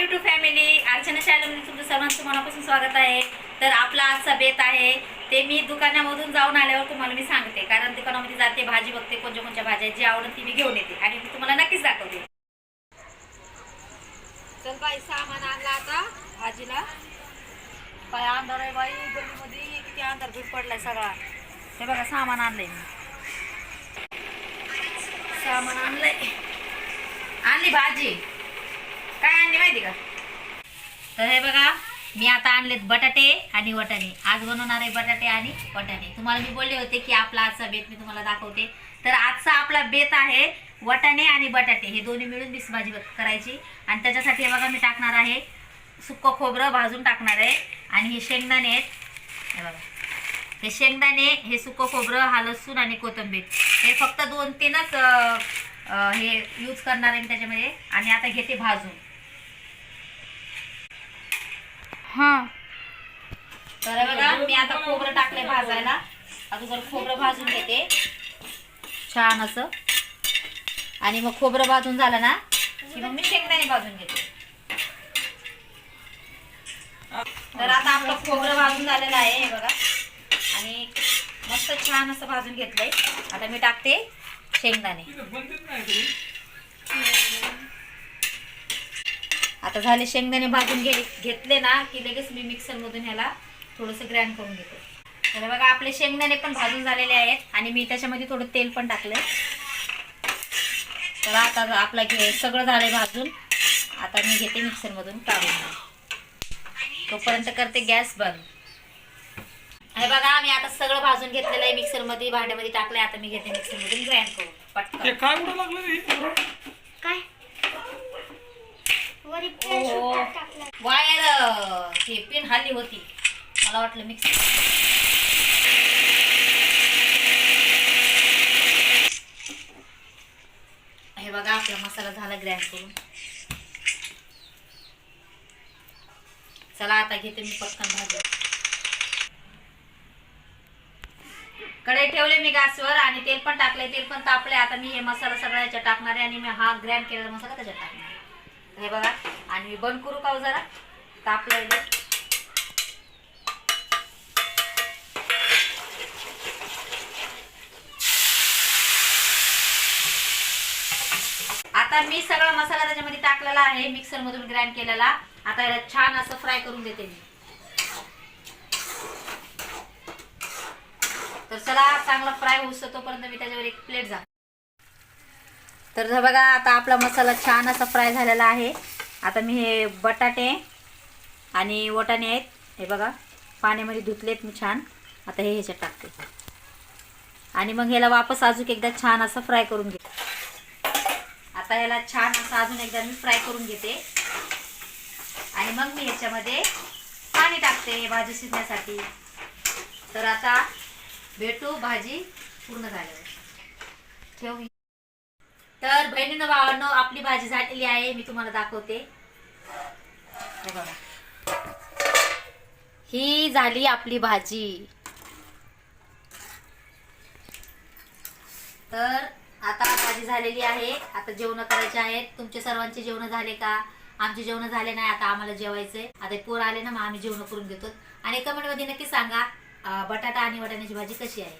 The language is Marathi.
युट्यूब फॅमिली अर्चना चॅनलमध्ये तुमचं सर्वांचं मनापासून स्वागत आहे. तर आपला आजचा बेत आहे ते मी दुकानामधून जाऊन आल्यावर तुम्हाला मी सांगते. कारण दुकानामध्ये जाते भाजी बघते कोणत्या कोणत्या भाज्या जी आवडत ती मी घेऊन येते. आणि मी तुम्हाला नक्कीच दाखवते. तर बाई सामान आणला आता भाजीला. काय अंधार आहे बाई गल्लीमध्ये. किती अंधार धूप पडलाय सगळा. हे बघा सामान आणलंय मी. सामान आणलंय. आणली भाजी. काय आणले माहिती का? तर हे बघा मी आता आणलेत बटाटे आणि वटाणे. आज बनवणार आहे बटाटे आणि वटाणे. तुम्हाला मी बोलले होते की आपला आजचा बेत मी तुम्हाला दाखवते. तर आजचा आपला बेत आहे वटाणे आणि बटाटे. हे दोन्ही मिळून मिक्स भाजी करायची. आणि त्याच्यासाठी हे बघा मी टाकणार आहे सुक्कं खोबरं भाजून टाकणार आहे. आणि हे शेंगदाणे आहेत. हे बघा. हे शेंगदाणे हे सुकं खोबरं हा लसूण आणि कोथिंबीर. हे फक्त दोन तीनच हे यूज करणार आहे त्याच्यामध्ये. आणि आता घेते भाजून. हा. तर बघा मी आता खोबरं टाकले भाजायला. अगोदर खोबरं भाजून घेते. छान असं. आणि मग खोबरं भाजून झालं ना की मग मी शेंगदाणे भाजून घेते. तर आता आपलं खोबरं भाजून झालेलं आहे हे बघा. आणि मस्त छान असं भाजून घेतलंय. आता मी टाकते शेंगदाणे. आता झाले शेंगदाणे भाजून घे घेतले ना की लगेच मी मिक्सरमधून ह्याला थोडंसं ग्रँड करून घेते. तर बघा आपले शेंगदाणे पण भाजून झालेले आहेत आणि मी त्याच्यामध्ये थोडं तेल पण टाकलंय. तर आता आपला घे सगळं झालंय भाजून. आता मी घेते मिक्सरमधून काढून. तोपर्यंत करते गॅस बंद. हे बघा मी आता सगळं भाजून घेतलेलं आहे मिक्सरमध्ये भांड्यामध्ये टाकलंय. आता मी घेते मिक्सरमधून ग्रँड करून. पटकन काय कुठं लागलं रे काय वरी ओहो. वायर हे पिन हल्ली होती. मला वाटलं मिक्स हे बघा आपला मसाला झाला ग्रँड करून. चला आता घेते मी पटकन भाजी कढई ठेवले मी गॅसवर आणि तेल पण टाकले तेल पण तापले आता मी हे मसाला सगळा याच्यात टाकणार आहे आणि मी हा ग्रँड केलेला मसाला त्याच्यात टाकणार आहे. हे बघा. आणि मी बंद करू का हो जरा? तापलं आता मी सगळा मसाला त्याच्यामध्ये टाकलेला आहे मिक्सर मधून ग्राइंड केलेला. आता याला छान असं फ्राय करून देते मी. तर चला चांगला फ्राय होऊस तोपर्यंत मी त्याच्यावर एक प्लेट जा तर बघा आता आपला मसाला छान असा फ्राय झालेला आहे. आता मी हे बटाटे आणि वटाणे आहेत हे बघा पाण्यामध्ये धुतलेत मी छान. आता हे ह्याच्यात टाकते. आणि मग ह्याला वापस अजून एकदा छान असं फ्राय करून घेते. आता ह्याला छान असं अजून एकदा मी फ्राय करून घेते. आणि मग मी ह्याच्यामध्ये पाणी टाकते भाजी शिजण्यासाठी. तर आता भेटू भाजी पूर्ण झाल्यावर. ठेवू तर बहिणीनं भावांनो आपली भाजी झालेली आहे. मी तुम्हाला दाखवते. ही झाली आपली भाजी. तर आता भाजी झालेली आहे. आता जेवण करायचे आहेत. तुमचे सर्वांचे जेवण झाले का? आमचे जेवण झाले नाही. आता आम्हाला जेवायचंय. आता पोर आले ना मग आम्ही जेवण करून घेतो. आणि कमेंटमध्ये नक्की सांगा बटाटा आणि वटाण्याची भाजी कशी आहे?